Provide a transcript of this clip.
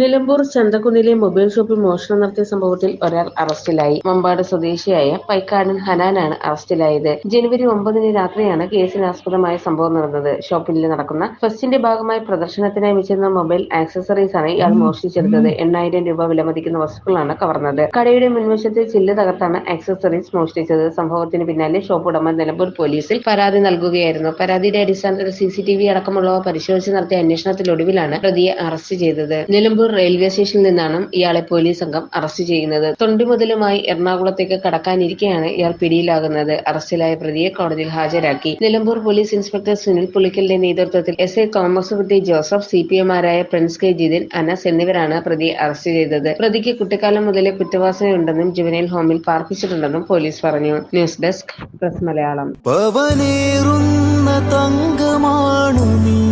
Nilambur ചന്തക്കുന്നിലെ mobile ഷോപ്പിൽ മോഷണം നടത്തിയ സംഭവത്തിൽ ഒരാൾ അറസ്റ്റിലായി. മമ്പാട് സ്വദേശിയായ പൈക്കാടൻ ഹനാനാണ് അറസ്റ്റിലായത്. ജനുവരി ഒമ്പതിന് രാത്രിയാണ് കേസിനാസ്പദമായ സംഭവം നടന്നത്. ഷോപ്പിൽ നടക്കുന്ന ഫസ്റ്റിന്റെ ഭാഗമായി പ്രദർശനത്തിനായി വെച്ചിരുന്ന മൊബൈൽ ആക്സസറീസ് ആണ് ഇയാൾ മോഷ്ടിച്ചെടുത്തത്. എണ്ണായിരം രൂപ വിലമതിക്കുന്ന വസ്തുക്കളാണ് കവർന്നത്. കടയുടെ മുൻവശത്ത് ചില്ല് തകർത്താണ് ആക്സസറീസ് മോഷ്ടിച്ചത്. സംഭവത്തിന് പിന്നാലെ ഷോപ്പ് ഉടമ നിലമ്പൂർ പോലീസിൽ പരാതി നൽകുകയായിരുന്നു. പരാതിയുടെ അടിസ്ഥാനത്തിൽ സി അടക്കമുള്ളവ പരിശോധിച്ച് നടത്തിയ അന്വേഷണത്തിലൊടുവിലാണ് പ്രതിയെ അറസ്റ്റ് ചെയ്തത്. നിലമ്പൂർ റെയിൽവേ സ്റ്റേഷനിൽ നിന്നാണ് ഇയാളെ പോലീസ് സംഘം അറസ്റ്റ് ചെയ്യുന്നത്. തൊണ്ടിമുതലുമായി എറണാകുളത്തേക്ക് കടക്കാനിരിക്കെയാണ് ഇയാൾ പിടിയിലാകുന്നത്. അറസ്റ്റിലായ പ്രതിയെ കോടതിയിൽ ഹാജരാക്കി. നിലമ്പൂർ പോലീസ് ഇൻസ്പെക്ടർ സുനിൽ പുളിക്കലിന്റെ നേതൃത്വത്തിൽ S A Thomas Kutty Joseph C P എമാരായ Prince K Jithin Anas എന്നിവരാണ് പ്രതിയെ അറസ്റ്റ് ചെയ്തത്. പ്രതിക്ക് കുട്ടിക്കാലം മുതലേ കുറ്റവാസനയുണ്ടെന്നും ജുവനൈൽ ഹോമിൽ പാർപ്പിച്ചിട്ടുണ്ടെന്നും പോലീസ് പറഞ്ഞു. News desk press Malayalam. തങ്കമാണു നീ.